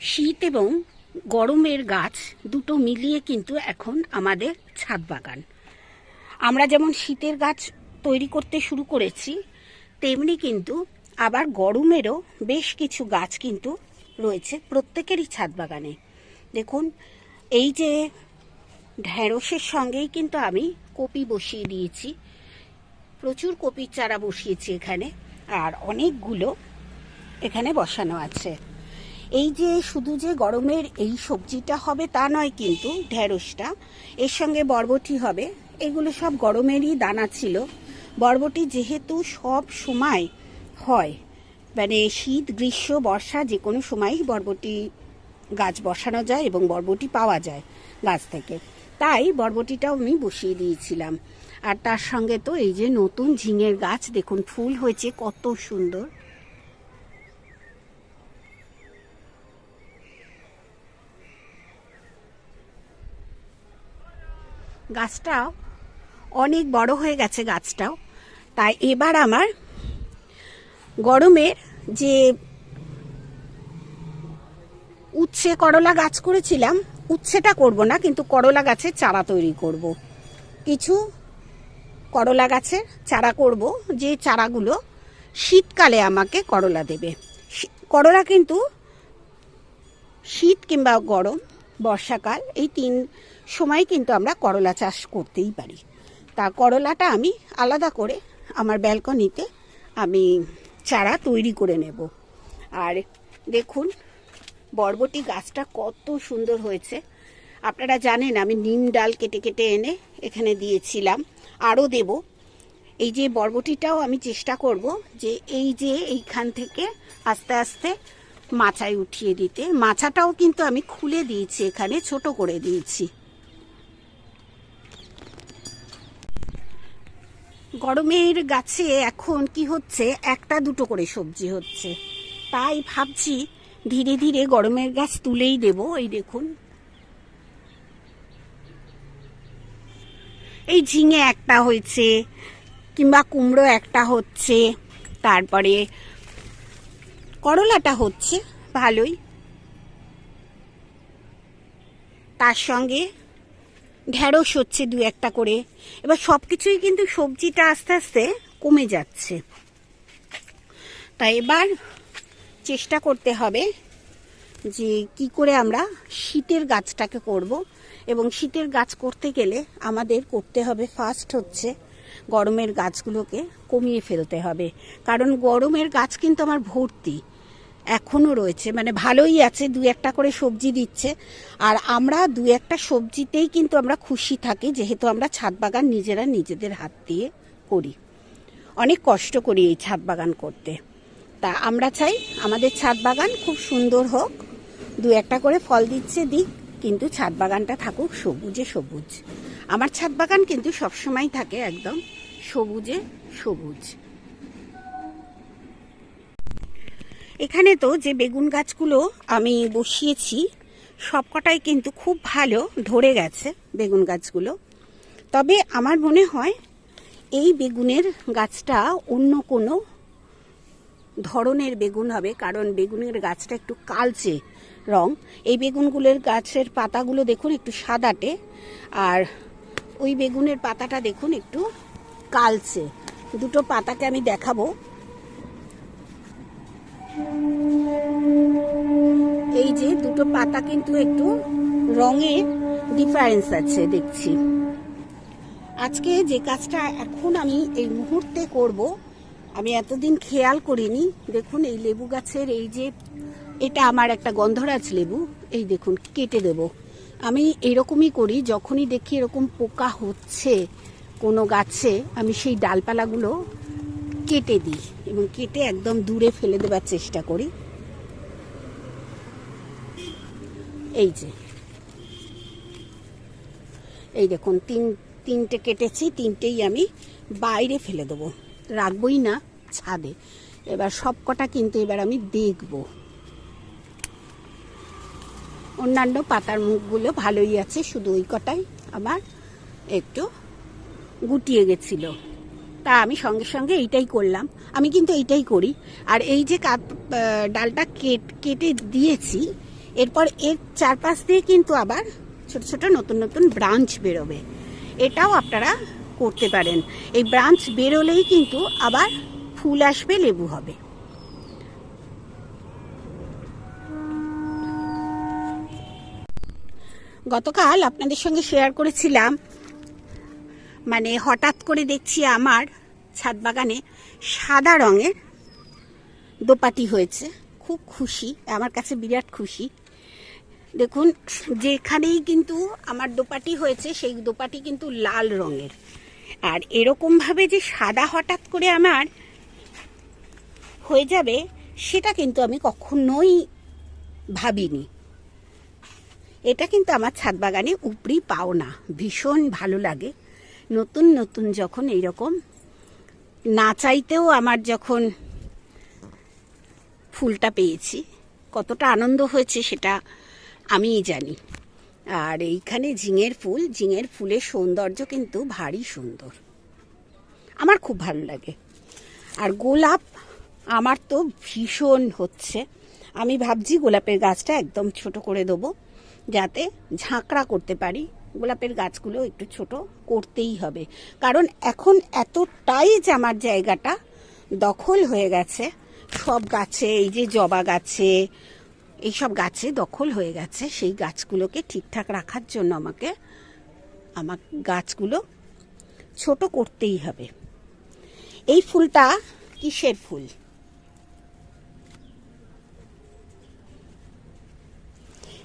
শীত এবং গরমের গাছ দুটো মিলিয়ে কিন্তু এখন আমাদের ছাদ বাগান। আমরা যেমন শীতের গাছ তৈরি করতে শুরু করেছি, তেমনি কিন্তু আবার গরমেরও বেশ কিছু গাছ কিন্তু রয়েছে প্রত্যেকেরই ছাদ বাগানে। দেখুন, এই যে ঢ্যাঁড়সের সঙ্গেই কিন্তু আমি কপি বসিয়ে দিয়েছি। প্রচুর কপির চারা বসিয়েছি এখানে, আর অনেকগুলো এখানে বসানো আছে। এই যে শুধু যে গরমের এই সবজিটা হবে তা নয় কিন্তু ঢেঁড়সটা, এর সঙ্গে বরবটি হবে, এগুলো সব গরমেরই দানা ছিল। বরবটি যেহেতু সব সময় হয় মানে শীত, গ্রীষ্ম, বর্ষা যে কোনো সময়ই বরবটি গাছ বসানো যায় এবং বরবটি পাওয়া যায় গাছ থেকে। তাই বরবটিটাও আমি বসিয়ে দিয়েছিলাম। আর তার সঙ্গে তো এই যে নতুন ঝিঙের গাছ, দেখুন ফুল হয়েছে কত সুন্দর। গাছটাও অনেক বড় হয়ে গেছে গাছটাও। তাই এবার আমার গরমের যে উচ্ছে করলা গাছ করেছিলাম, উচ্ছেটা করব না, কিন্তু করলা গাছের চারা তৈরি করব। কিছু করলা গাছের চারা করব, যে চারাগুলো শীতকালে আমাকে করলা দেবে। করলা কিন্তু শীত কিংবা গরম বর্ষাকাল, এই তিন সময় কিন্তু আমরা করলা চাষ করতেই পারি। তা করলাটা আমি আলাদা করে আমার ব্যালকনিতে আমি চারা তৈরি করে নেব। আর দেখুন, বরবটি গাছটা কত সুন্দর হয়েছে। আপনারা জানেন, আমি নিম ডাল কেটে কেটে এনে এখানে দিয়েছিলাম, আরও দেব। এই যে বরবটিটাও আমি চেষ্টা করব যে এই যে এইখান থেকে আস্তে আস্তে মাচায় উঠিয়ে দিতে। মাচাটাও কিন্তু আমি খুলে দিয়েছি এখানে, ছোট করে দিয়েছি। গরমের গাছে এখন কি হচ্ছে? একটা দুটো করে সবজি হচ্ছে। তাই ভাবছি ধীরে ধীরে গরমের গাছ তুলেই দেব, এই দেখুন। এই ঝিঙে একটা হয়েছে, কিংবা কুমড়ো একটা হচ্ছে, তারপরে করলাটা হচ্ছে ভালোই। তার সঙ্গে ঢেঁড়স হচ্ছে দু একটা করে। এবার সব কিছুই কিন্তু সবজিটা আস্তে আস্তে কমে যাচ্ছে। তাই এবার চেষ্টা করতে হবে যে কি করে আমরা শীতের গাছটাকে করব এবং শীতের গাছ করতে গেলে আমাদের করতে হবে ফার্স্ট হচ্ছে গরমের গাছগুলোকে কমিয়ে ফেলতে হবে। কারণ গরমের গাছ কিন্তু আমার ভর্তি। এখনও রয়েছে। মানে ভালোই আছে, দু একটা করে সবজি দিচ্ছে। আর আমরা দু একটা সবজিতেই কিন্তু আমরা খুশি থাকি, যেহেতু আমরা ছাদ বাগান নিজেরা নিজেদের হাত দিয়ে করি। অনেক কষ্ট করি এই ছাদ বাগান করতে। তা আমরা চাই আমাদের ছাদ বাগান খুব সুন্দর হোক, দু একটা করে ফল দিচ্ছে দিক, কিন্তু ছাদ বাগানটা থাকুক সবুজে সবুজ। আমার ছাদ বাগান কিন্তু সবসময় থাকে একদম সবুজে সবুজ। এখানে তো যে বেগুন গাছগুলো আমি বসিয়েছি, সবকটাই কিন্তু খুব ভালো ধরে গেছে বেগুন গাছগুলো। তবে আমার মনে হয় এই বেগুনের গাছটা অন্য কোনো ধরনের বেগুন হবে, কারণ বেগুনের গাছটা একটু কালচে রং। এই বেগুনগুলোর গাছের পাতাগুলো দেখুন একটু সাদাটে, আর ওই বেগুনের পাতাটা দেখুন একটু কালচে। দুটো পাতাকে আমি দেখাবো। দুটো পাতা কিন্তু একটু রঙে ডিফারেন্স আছে, দেখছি। আজকে যে কাজটা এখন আমি এই মুহূর্তে করব, আমি এতদিন খেয়াল করিনি। দেখুন, এই লেবু গাছের এই যে, এটা আমার একটা গন্ধরাজ লেবু, এই দেখুন, কেটে দেব। আমি এরকমই করি, যখনই দেখি এরকম পোকা হচ্ছে কোনো গাছে, আমি সেই ডালপালাগুলো কেটে দিই এবং কেটে একদম দূরে ফেলে দেবার চেষ্টা করি। এই যে। এই দেখুন তিন তিনটে কেটেছি তিনটেই আমি বাইরে ফেলে দেবো। রাখবই না ছাদে। এবার সব কটা কিন্তু এবার আমি দেখব। অন্যান্য পাতার মুখগুলো ভালোই আছে শুধু ওই কটাই আমার একটু গুটিয়ে গেছিল। তা আমি সঙ্গে সঙ্গে এইটাই করলাম। আমি কিন্তু এইটাই করি। আর এই যে আহ, ডালটা কেটে দিয়েছি এরপর এর চারপাশ দিয়ে কিন্তু আবার ছোট ছোট নতুন নতুন ব্রাঞ্চ বেরোবে। এটাও আপনারা করতে পারেন। এই ব্রাঞ্চ বেরোলেই কিন্তু আবার ফুল আসবে, লেবু হবে। গতকাল আপনাদের সঙ্গে শেয়ার করেছিলাম মানে হঠাৎ করে দেখছি আমার ছাদ বাগানে সাদা রঙের দোপাটি হয়েছে। খুব খুশি, আমার কাছে বিরাট খুশি। দেখুন, যেখানেই কিন্তু আমার দোপাটি হয়েছে, সেই দোপাটি কিন্তু লাল রঙের। আর এরকমভাবে যে সাদা হঠাৎ করে আমার হয়ে যাবে, সেটা কিন্তু আমি কখনোই ভাবিনি। এটা কিন্তু আমার ছাদ বাগানে উপরি পাও না ভীষণ ভালো লাগে। নতুন নতুন যখন এইরকম, না চাইতেও আমার যখন ফুলটা পেয়েছি, কতটা আনন্দ হয়েছে সেটা আমিই জানি। আর এইখানে ঝিঙের ফুল, ঝিঙের ফুলের সৌন্দর্য কিন্তু ভারী সুন্দর। আমার খুব ভালো লাগে। আর গোলাপ আমার তো ভীষণ হচ্ছে। আমি ভাবছি গোলাপের গাছটা একদম ছোট করে দেবো, যাতে ঝাঁকড়া করতে পারি। গোলাপের গাছগুলো একটু ছোট করতেই হবে। কারণ এখন এতটাই যে আমার জায়গাটা দখল হয়ে গেছে, সব গাছে, এই যে জবা গাছে এইসব গাছে দখল হয়ে গেছে। সেই গাছগুলোকে ঠিকঠাক রাখার জন্য আমাকে, আমার গাছগুলো ছোট করতেই হবে। এই ফুলটা কিসের ফুল?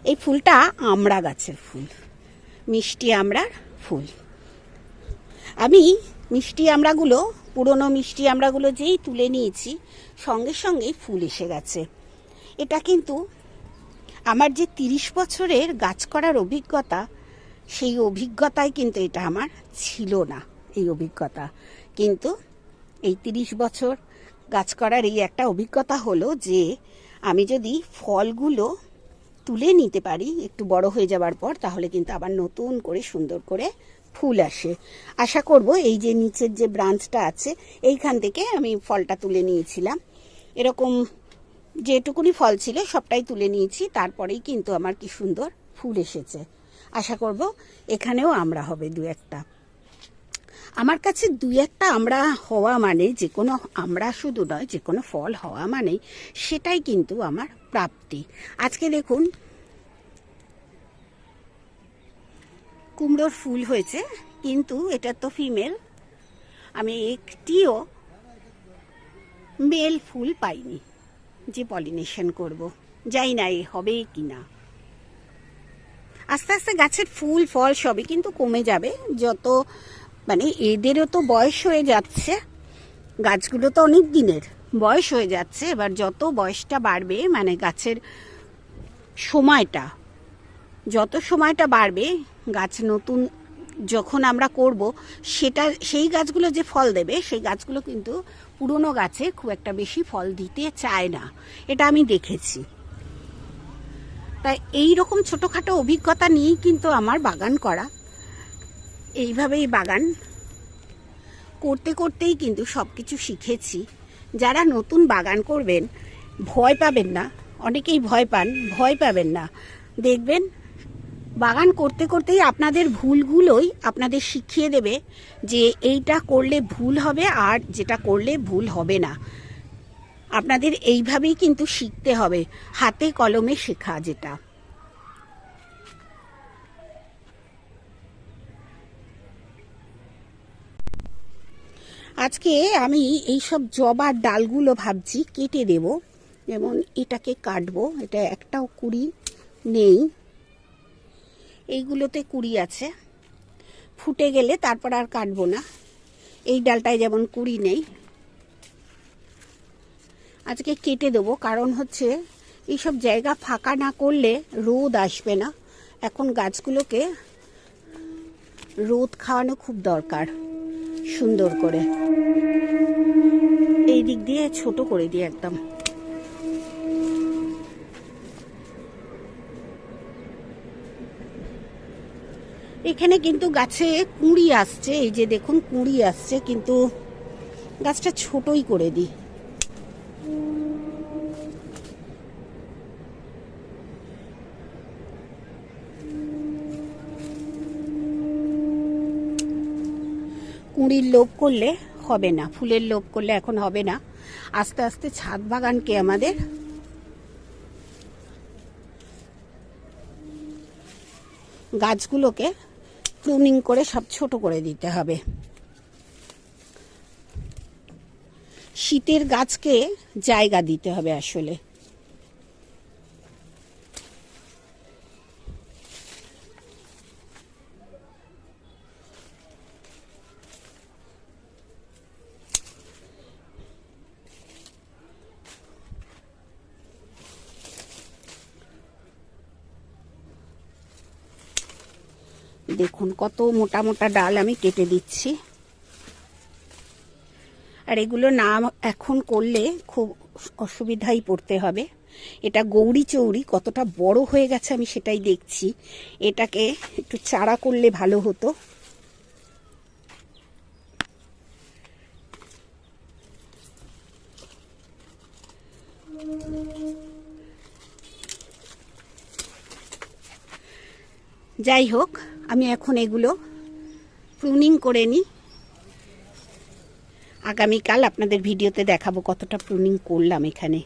এই ফুলটা আমড়া গাছের ফুল, মিষ্টি আমড়ার ফুল। আমি মিষ্টি আমড়াগুলো, পুরনো মিষ্টি আমড়াগুলো যেই তুলে নিয়েছি, সঙ্গে সঙ্গে ফুল এসে গেছে। এটা কিন্তু আমার যে তিরিশ বছরের গাছ করার অভিজ্ঞতা, সেই অভিজ্ঞতায় কিন্তু এটা আমার ছিল না, এই অভিজ্ঞতা। কিন্তু এই তিরিশ বছর গাছ করার এই একটা অভিজ্ঞতা হলো যে, আমি যদি ফলগুলো তুলে নিতে পারি, একটু বড় হয়ে যাবার পর, তাহলে কিন্তু আবার নতুন করে সুন্দর করে ফুল আসে। আশা করব এই যে নিচের যে ব্রাঞ্চটা আছে, এইখান থেকে আমি ফলটা তুলে নিয়েছিলাম। এরকম যেটুকুনি ফল ছিল সবটাই তুলে নিয়েছি, তারপরেই কিন্তু আমার কি সুন্দর ফুল এসেছে। আশা করব এখানেও আমরা হবে দু একটা। আমার কাছে দুই একটা আমরা হওয়া মানে যে কোনো আমরা শুধু নয়, যে কোনো ফল হওয়া মানে সেটাই কিন্তু আমার প্রাপ্তি। আজকে দেখুন, কুমড়োর ফুল হয়েছে, কিন্তু এটা তো ফিমেল। আমি একটিও মেল ফুল পাইনি। যে পলিনেশন করব, যাই না এ হবে কি না। আস্তে আস্তে গাছের ফুল, ফল সবই কিন্তু কমে যাবে। যত মানে এদেরও তো বয়স হয়ে যাচ্ছে। গাছগুলো তো অনেক দিনের বয়স হয়ে যাচ্ছে। এবার যত বয়সটা বাড়বে মানে গাছের সময়টা, যত সময়টা বাড়বে, গাছ নতুন যখন আমরা করব, সেটা, সেই গাছগুলো যে ফল দেবে, সেই গাছগুলো কিন্তু পুরনো গাছে খুব একটা বেশি ফল দিতে চায় না। এটা আমি দেখেছি। তাই এই রকম ছোটোখাটো অভিজ্ঞতা নিয়েই কিন্তু আমার বাগান করা। এইভাবেই বাগান করতে করতেই কিন্তু সব কিছু শিখেছি। যারা নতুন বাগান করবেন, ভয় পাবেন না। অনেকেই ভয় পান, ভয় পাবেন না। দেখবেন বাগান করতে করতেই আপনাদের ভুলগুলোই আপনাদের শিখিয়ে দেবে যে এইটা করলে ভুল হবে আর যেটা করলে ভুল হবে না। আপনাদের এইভাবেই কিন্তু শিখতে হবে, হাতে কলমে শেখা যেটা। আজকে আমি এই সব জবার ডালগুলো ভাবছি কেটে দেব, যেমন এটাকে কাটবো, এটা একটাও কুড়ি নেই। এইগুলোতে কুড়ি আছে। ফুটে গেলে তারপর আর কাটবো না। এই ডালটায় যেমন কুড়ি নেই। আজকে কেটে দেবো, কারণ হচ্ছে এইসব জায়গা ফাঁকা না করলে রোদ আসবে না। এখন গাছগুলোকে রোদ খাওয়ানো খুব দরকার, সুন্দর করে। এই দিক দিয়ে ছোট করে দিই একদম। এখানে কিন্তু গাছে কুঁড়ি আসছে, এই যে দেখুন কুঁড়ি আসছে, কিন্তু গাছটা ছোটই করে দিই। কুঁড়ির লোভ করলে হবে না, ফুলের লোভ করলে এখন হবে না। আস্তে আস্তে ছাদ বাগানকে আমাদের গাছগুলোকে প্রুনিং করে সব ছোট করে দিতে হবে। শীতের গাছকে জায়গা দিতে হবে আসলে দেখুন কত মোটা মোটা ডাল আমি কেটে দিচ্ছি। আর এগুলো না এখন করলে খুব অসুবিধাই পড়তে হবে। এটা গৌরী চৌরি কতটা বড় হয়ে গেছে আমি সেটাই দেখছি। এটাকে একটু চারা করলে ভালো হতো। যাই হোক আমি এখন এগুলো প্রুনিং করে নিই। আগামীকাল আপনাদের ভিডিওতে দেখাবো কতটা প্রুনিং করলাম এখানে।